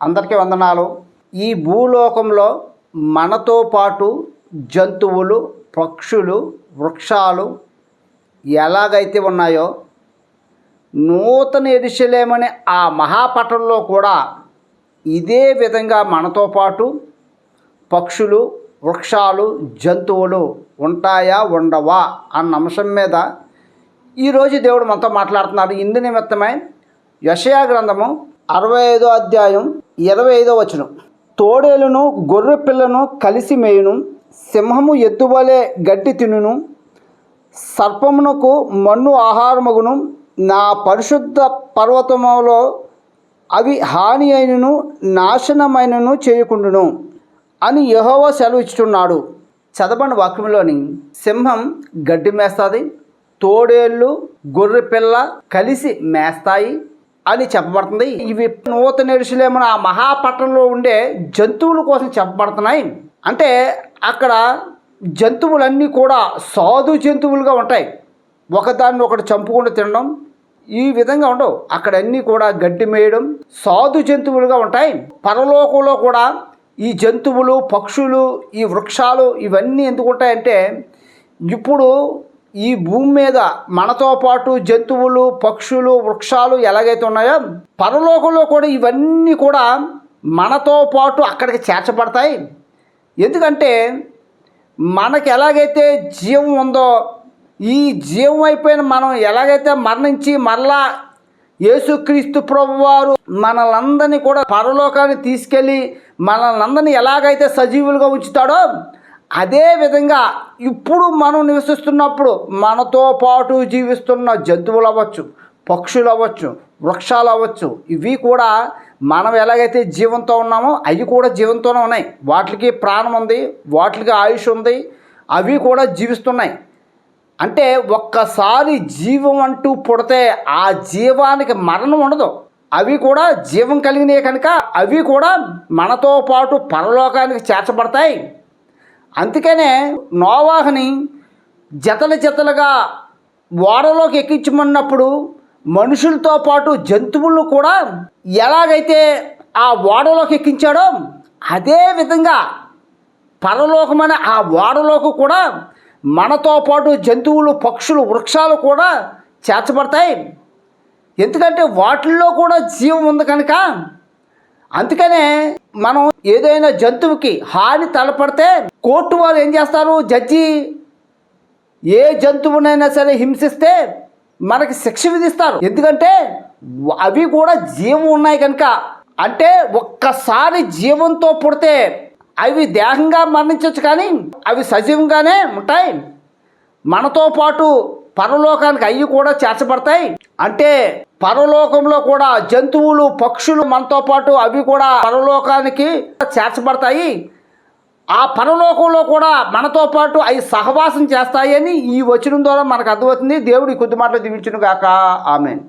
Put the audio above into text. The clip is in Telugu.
అందరికీ వందనాలు. ఈ భూలోకంలో మనతో పాటు జంతువులు పక్షులు వృక్షాలు ఎలాగైతే ఉన్నాయో నూతన ఎరుషలేమనే ఆ మహాపట్టణంలో కూడా ఇదే విధంగా మనతో పాటు పక్షులు వృక్షాలు జంతువులు ఉంటాయా ఉండవా అన్న అంశం మీద ఈరోజు దేవుడు మనతో మాట్లాడుతున్నాడు. ఇందు నిమిత్తమై యషయా గ్రంథము అరవై ఐదో అధ్యాయం ఇరవై ఐదో వచనం. తోడేలును గొర్రె పిల్లను కలిసి మేయును సింహము ఎద్దువలే గడ్డి తినును సర్పమునకు మన్ను ఆహారమగును నా పరిశుద్ధ పర్వతములో అవి హాని అయినను నాశనమైనను చేయకుండును అని యెహోవా సెలవిచ్చుచున్నాడు. చదవని వాక్యంలోని సింహం గడ్డి మేస్తుంది తోడేళ్ళు గొర్రె పిల్ల కలిసి మేస్తాయి అని చెప్పబడుతుంది. ఇవి నూతన ఎరుసలేమన ఆ మహాపట్టణంలో ఉండే జంతువుల కోసం చెప్పబడుతున్నాయి. అంటే అక్కడ జంతువులన్నీ కూడా సాధు జంతువులుగా ఉంటాయి. ఒకదాన్ని ఒకటి చంపుకుంటూ తినడం ఈ విధంగా ఉండవు. అక్కడ అన్నీ కూడా గడ్డి మేయడం సాధు జంతువులుగా ఉంటాయి. పరలోకంలో కూడా ఈ జంతువులు పక్షులు ఈ వృక్షాలు ఇవన్నీ ఎందుకు ఉంటాయంటే ఇప్పుడు ఈ భూమి మీద మనతో పాటు జంతువులు పక్షులు వృక్షాలు ఎలాగైతే ఉన్నాయో పరలోకంలో కూడా ఇవన్నీ కూడా మనతో పాటు అక్కడికి చేర్చబడతాయి. ఎందుకంటే మనకి ఎలాగైతే జీవం ఉందో ఈ జీవం అయిపోయిన మనం ఎలాగైతే మరణించి మరలా యేసుక్రీస్తు ప్రభువారు మనలందరినీ కూడా పరలోకాన్ని తీసుకెళ్ళి మనలందరినీ ఎలాగైతే సజీవులుగా ఉంచుతాడో అదే విధంగా ఇప్పుడు మనం నివసిస్తున్నప్పుడు మనతో పాటు జీవిస్తున్న జంతువులు అవ్వచ్చు పక్షులు అవ్వచ్చు వృక్షాలు అవ్వచ్చు ఇవి కూడా మనం ఎలాగైతే జీవంతో ఉన్నామో అవి కూడా జీవంతోనే ఉన్నాయి. వాటికి ప్రాణం ఉంది వాటికి ఆయుష్ ఉంది అవి కూడా జీవిస్తున్నాయి. అంటే ఒక్కసారి జీవం అంటూ పుడితే ఆ జీవానికి మరణం ఉండదు. అవి కూడా జీవం కలిగినవి కనుక అవి కూడా మనతో పాటు పరలోకానికి చేర్చబడతాయి. అందుకనే నోవాహని జతల జతలుగా ఓడలోకి ఎక్కించమన్నప్పుడు మనుషులతో పాటు జంతువులను కూడా ఎలాగైతే ఆ ఓడలోకి ఎక్కించాడో అదే విధంగా పరలోకమైన ఆ ఓడలోకి కూడా మనతో పాటు జంతువులు పక్షులు వృక్షాలు కూడా చేర్చబడతాయి. ఎందుకంటే వాటిల్లో కూడా జీవం ఉంది కనుక. అందుకనే మనం ఏదైనా జంతువుకి హాని తలపడితే కోర్టు వారు ఏం చేస్తారు? జడ్జి ఏ జంతువునైనా సరే హింసిస్తే మనకి శిక్ష విధిస్తారు. ఎందుకంటే అవి కూడా జీవం ఉన్నాయి కనుక. అంటే ఒక్కసారి జీవంతో పుడితే అవి దేహంగా మరణించవచ్చు కానీ అవి సజీవంగానే ఉంటాయి. మనతో పాటు పరలోకానికి అవి కూడా చేర్చబడతాయి. అంటే పరలోకంలో కూడా జంతువులు పక్షులు మనతో పాటు అవి కూడా పరలోకానికి చేర్చబడతాయి. ఆ పరలోకంలో కూడా మనతో పాటు అవి సహవాసం చేస్తాయని ఈ వచనం ద్వారా మనకు అర్థమవుతుంది. దేవుడి కొద్ది మాటలు దీవించును గాక. ఆమెన్.